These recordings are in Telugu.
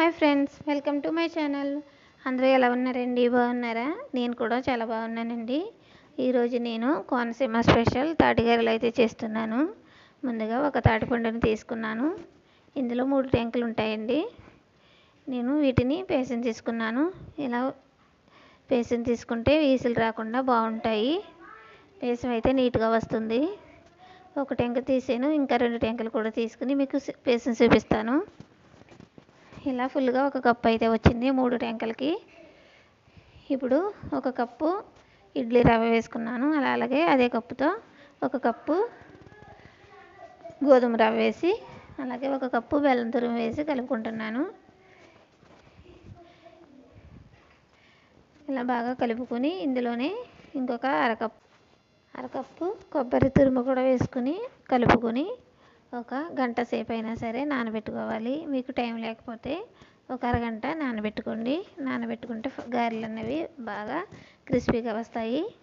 Hi friends welcome to my channel. అందరూ ఎలా ఉన్నారండి? బాగున్నారా? నేను కూడా చాలా బాగున్నానండి. ఈరోజు నేను కోనసీమ స్పెషల్ తాటిగారెలు అయితే చేస్తున్నాను. ముందుగా ఒక తాటిపండుని తీసుకున్నాను. ఇందులో మూడు ట్యాంకులు ఉంటాయండి. నేను వీటిని పేసం తీసుకున్నాను. ఇలా పేసం తీసుకుంటే వీసులు రాకుండా బాగుంటాయి. పేసం అయితే నీట్గా వస్తుంది. ఒక టెంక తీసాను. ఇంకా రెండు టెంకలు కూడా తీసుకుని మీకు పేసం చూపిస్తాను. ఇలా ఫుల్గా ఒక కప్పు అయితే వచ్చింది మూడు టెంకలకి. ఇప్పుడు ఒక కప్పు ఇడ్లీ రవ్వ వేసుకున్నాను. అలా అలాగే అదే కప్పుతో ఒక కప్పు గోధుమ రవ్వ వేసి అలాగే ఒక కప్పు బెల్లం తురుము వేసి కలుపుకుంటున్నాను. ఇలా బాగా కలుపుకొని ఇందులోనే ఇంకొక అరకప్పు అరకప్పు కొబ్బరి తురుము కూడా వేసుకుని కలుపుకొని ఒక గంట సేపు అయినా సరే నానబెట్టుకోవాలి. మీకు టైం లేకపోతే ఒక అరగంట నానబెట్టుకోండి. నానబెట్టుకుంటే గారెలు అనేవి బాగా క్రిస్పీగా వస్తాయి.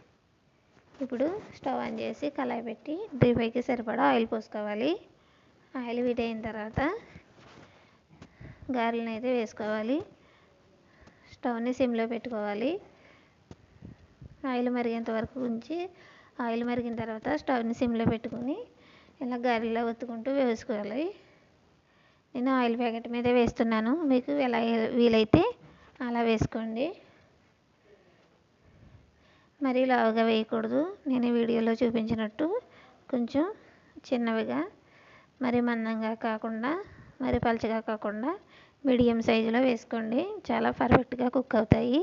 ఇప్పుడు స్టవ్ ఆన్ చేసి కళాయి పెట్టి డీప్ సరిపడా ఆయిల్ పోసుకోవాలి. ఆయిల్ వీట్ అయిన తర్వాత గారెలను అయితే వేసుకోవాలి. స్టవ్ని సిమ్లో పెట్టుకోవాలి. ఆయిల్ మరిగేంత వరకు ఉంచి ఆయిల్ మరిగిన తర్వాత స్టవ్ని సిమ్లో పెట్టుకొని ఇలా గారెలా ఒత్తుకుంటూ వేసుకోవాలి. నేను ఆయిల్ ప్యాకెట్ మీదే వేస్తున్నాను. మీకు ఎలా వీలైతే అలా వేసుకోండి. మరీ లావుగా వేయకూడదు. నేను వీడియోలో చూపించినట్టు కొంచెం చిన్నవిగా మరి మందంగా కాకుండా మరి పలచగా కాకుండా మీడియం సైజులో వేసుకోండి. చాలా పర్ఫెక్ట్గా కుక్ అవుతాయి.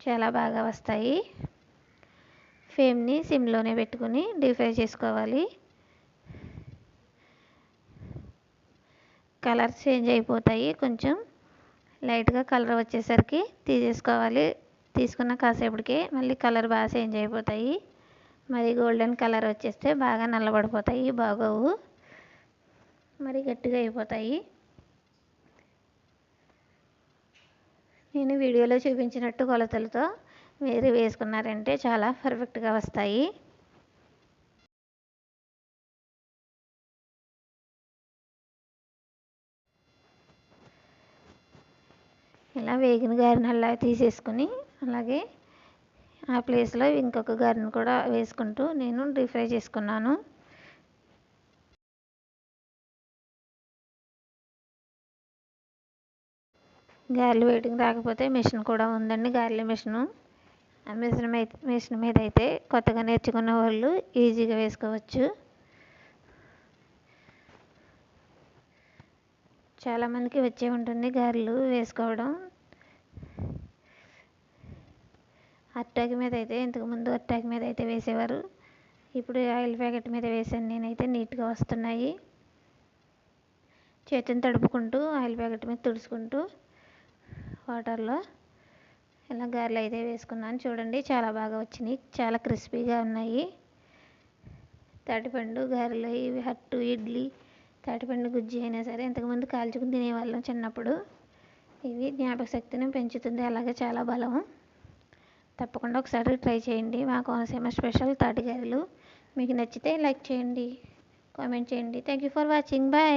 చాలా బాగా వస్తాయి. ఫ్లేమ్ని సిమ్లోనే పెట్టుకుని డీప్ ఫ్రై చేసుకోవాలి. కలర్ చేంజ్ అయిపోతాయి. కొంచెం లైట్గా కలర్ వచ్చేసరికి తీసేసుకోవాలి. తీసుకున్న కాసేపటికే మళ్ళీ కలర్ బాగా చేంజ్ అయిపోతాయి. మరి గోల్డెన్ కలర్ వచ్చేస్తే బాగా నల్లబడిపోతాయి బాగోవు. మరి గట్టిగా అయిపోతాయి. నేను వీడియోలో చూపించినట్టు కొలతలతో మీరు వేసుకున్నారంటే చాలా పర్ఫెక్ట్గా వస్తాయి. ఇలా వేగిన గారెని అలా తీసేసుకుని అలాగే ఆ ప్లేస్లో ఇంకొక గారెని కూడా వేసుకుంటూ నేను డీప్ ఫ్రై చేసుకున్నాను. గారెలు వేయడానికి రాకపోతే మిషన్ కూడా ఉందండి గారెల మిషను. ఆ మిషన్ మీద మిషన్ మీద అయితే కొత్తగా నేర్చుకున్న వాళ్ళు ఈజీగా వేసుకోవచ్చు. చాలామందికి వచ్చే ఉంటుంది గారెలు వేసుకోవడం. అట్టాకి మీద అయితే ఇంతకుముందు అట్టాకి మీద అయితే వేసేవారు. ఇప్పుడు ఆయిల్ ప్యాకెట్ మీద వేసాను నేనైతే నీట్గా వస్తున్నాయి. చేతిని తడుపుకుంటూ ఆయిల్ ప్యాకెట్ మీద తుడుచుకుంటూ వాటర్లో ఇలా గారెలు అయితే వేసుకున్నాను. చూడండి చాలా బాగా వచ్చినాయి. చాలా క్రిస్పీగా ఉన్నాయి. తాటిపండు గారెలు ఇవి హట్టు ఇడ్లీ తాటిపండు గుజ్జి అయినా సరే ఇంతకుముందు కాల్చుకుని తినేవాళ్ళం చిన్నప్పుడు. ఇవి జ్ఞాపక శక్తిని పెంచుతుంది. అలాగే చాలా బలం. తప్పకుండా ఒకసారి ట్రై చేయండి. మా కోనసీమ స్పెషల్ తాటిగారెలు మీకు నచ్చితే లైక్ చేయండి కామెంట్ చేయండి. Thank you for watching. Bye.